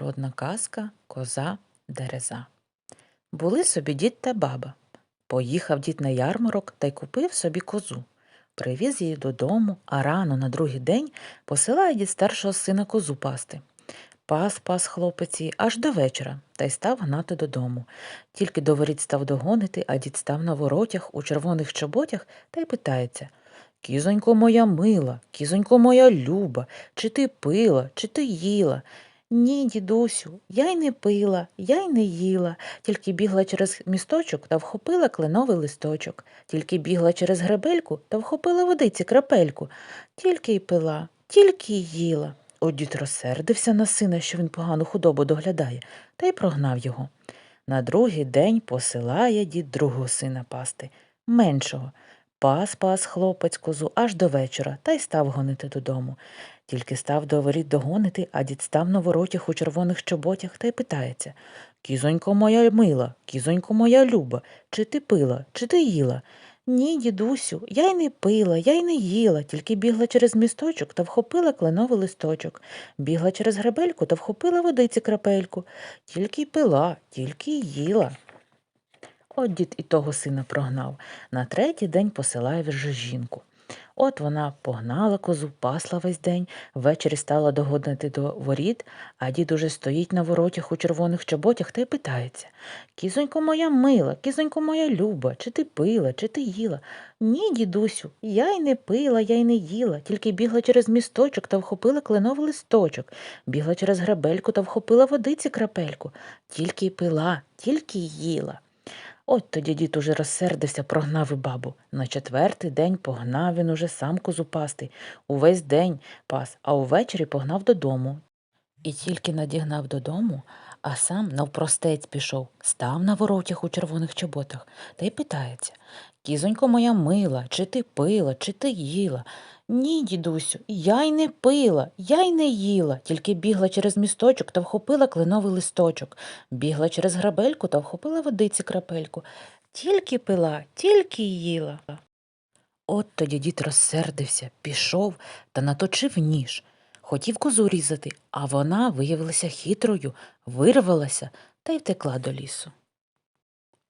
Народна казка Коза Дереза. Були собі дід та баба. Поїхав дід на ярмарок та й купив собі козу. Привіз її додому, а рано на другий день посилає дід старшого сина козу пасти. Пас пас хлопець аж до вечора та й став гнати додому. Тільки до воріт став догонити, а дід став на воротях у червоних чоботях та й питається Кізонько моя мила, кізонько моя люба, чи ти пила, чи ти їла? Ні, дідусю, я й не пила, я й не їла, тільки бігла через місточок та вхопила кленовий листочок, тільки бігла через гребельку та вхопила водиці крапельку, тільки й пила, тільки й їла. От дід розсердився на сина, що він погану худобу доглядає, та й прогнав його. На другий день посилає дід другого сина пасти, меншого. Пас пас хлопець козу аж до вечора та й став гонити додому. Тільки став до воріт догонити, а дід став на воротях у червоних чоботях та й питається Кізонько моя мила, кізонько моя люба, чи ти пила, чи ти їла? Ні, дідусю, я й не пила, я й не їла, тільки бігла через місточок та вхопила кленовий листочок, бігла через гребельку та вхопила водиці крапельку, тільки й пила, тільки й їла. От дід і того сина прогнав. На третій день посилає вже жінку. От вона погнала козу, пасла весь день, ввечері стала догодити до воріт, а дід уже стоїть на воротях у червоних чоботях та й питається Кізонько моя мила, кізонько моя люба, чи ти пила, чи ти їла? Ні, дідусю, я й не пила, я й не їла, тільки бігла через місточок та вхопила кленовий листочок, бігла через грабельку та вхопила водиці крапельку, тільки й пила, тільки й їла. От тоді дід уже розсердився, прогнав і бабу. На четвертий день погнав він уже сам козу. Увесь день пас, а увечері погнав додому. І тільки надігнав додому, а сам навпростець пішов, став на воротях у червоних чоботах та й питається Кізонько моя мила, чи ти пила, чи ти їла? Ні, дідусю, я й не пила, я й не їла, тільки бігла через місточок та вхопила кленовий листочок, бігла через грабельку та вхопила водиці крапельку. Тільки пила, тільки їла. От тоді дід розсердився, пішов та наточив ніж. Хотів козу різати, а вона виявилася хитрою, вирвалася та й втекла до лісу.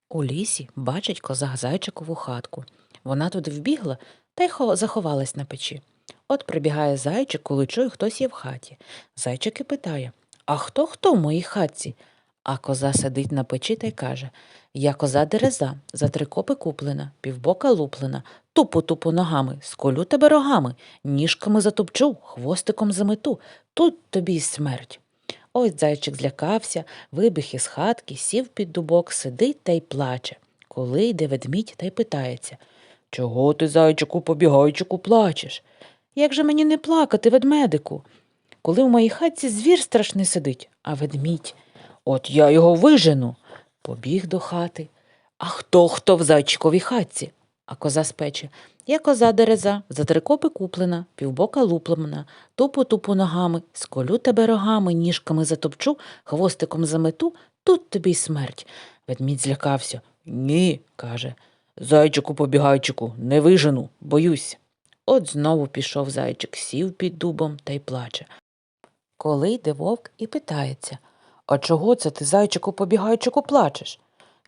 У лісі бачить коза зайчикову хатку. Вона туди вбігла та й заховалась на печі. От прибігає зайчик, коли чує, хтось є в хаті. Зайчик і питає А хто хто в моїй хатці? А коза сидить на печі та й каже Я коза дереза, за три копи куплена, півбока луплена, тупу тупу ногами, сколю тебе рогами, ніжками затопчу, хвостиком замету, тут тобі й смерть. Ось зайчик злякався, вибіг із хатки, сів під дубок, сидить та й плаче. Коли йде ведмідь та й питається Чого ти, зайчику, побігайчику, плачеш? Як же мені не плакати, ведмедику? Коли в моїй хатці звір страшний сидить, а ведмідь. От я його вижену. Побіг до хати. А хто хто в зайчиковій хатці? А коза з печі. Я коза дереза, за три копи куплена, півбока луплена, тупу тупу ногами, сколю тебе рогами, ніжками затопчу, хвостиком замету, тут тобі й смерть. Ведмідь злякався. Ні, каже. Зайчику побігайчику, не вижену, боюсь. От знову пішов зайчик, сів під дубом та й плаче. Коли йде вовк і питається А чого це ти, зайчику побігайчику, плачеш?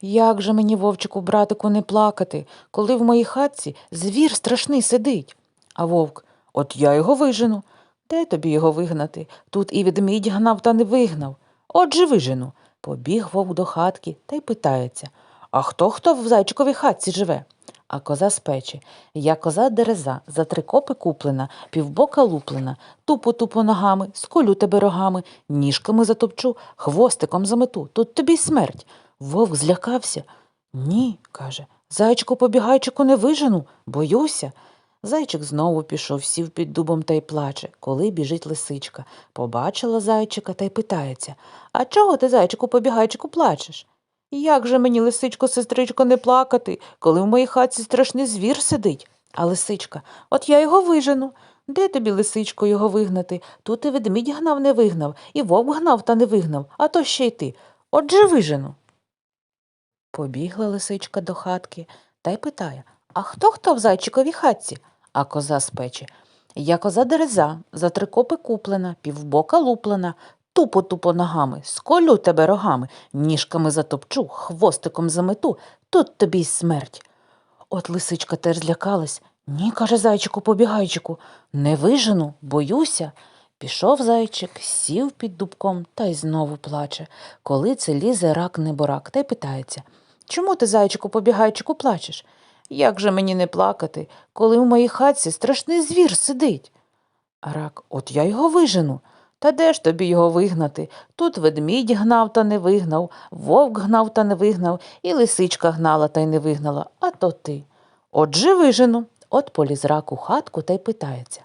Як же мені, вовчику, братику, не плакати, коли в моїй хатці звір страшний сидить? А вовк От я його вижену. Де тобі його вигнати? Тут і ведмідь гнав та не вигнав. Отже вижену. Побіг вовк до хатки та й питається А хто хто в зайчиковій хатці живе? А коза з печі. Я коза дереза, за три копи куплена, півбока луплена, тупо тупо ногами, сколю тебе рогами, ніжками затопчу, хвостиком замету, тут тобі смерть. Вовк злякався. Ні, каже, зайчику побігайчику не вижену, боюся. Зайчик знову пішов, сів під дубом та й плаче, коли біжить лисичка. Побачила зайчика та й питається А чого ти, зайчику, побігайчику, плачеш? Як же мені, лисичко, сестричко, не плакати, коли в моїй хатці страшний звір сидить? А лисичка, от я його вижену. Де тобі, лисичко, його вигнати? Тут і ведмідь гнав, не вигнав, і вовк гнав та не вигнав, а то ще й ти. Отже вижену. Побігла лисичка до хатки та й питає А хто хто в зайчиковій хатці? А коза з печі. Я коза дереза, за три копи куплена, півбока луплена, тупо-тупо ногами, сколю тебе рогами, ніжками затопчу, хвостиком замету, тут тобі й смерть. От лисичка теж злякалась. Ні, каже зайчику побігайчику, не вижену, боюся. Пішов зайчик, сів під дубком та й знову плаче. Коли це лізе рак неборак, та й питається Чому ти, зайчику побігайчику, плачеш? Як же мені не плакати, коли в моїй хатці страшний звір сидить? А рак, от я його вижену. Та де ж тобі його вигнати? Тут ведмідь гнав та не вигнав, вовк гнав та не вигнав, і лисичка гнала та й не вигнала, а то ти. Отже вижену. От поліз рак у хатку та й питається.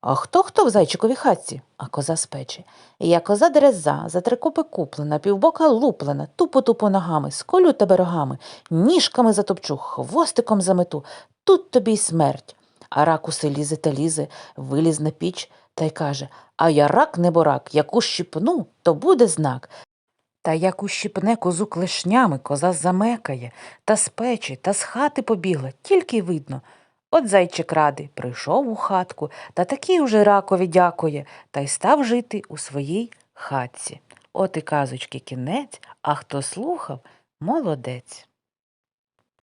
А хто хто в зайчиковій хатці? А коза з печі. Я коза дереза, за три копи куплена, півбока луплена, тупо-тупо ногами, сколю тебе рогами, ніжками затопчу, хвостиком замету, тут тобі й смерть. А рак усе лізе та лізе, виліз на піч та й каже А я рак неборак, яку щіпну, то буде знак. Та як ущипне козу клешнями, коза замекає, та з печі, та з хати побігла, тільки й видно. От зайчик радий прийшов у хатку, та такий уже ракові дякує, та й став жити у своїй хатці. От і казочки кінець, а хто слухав, молодець.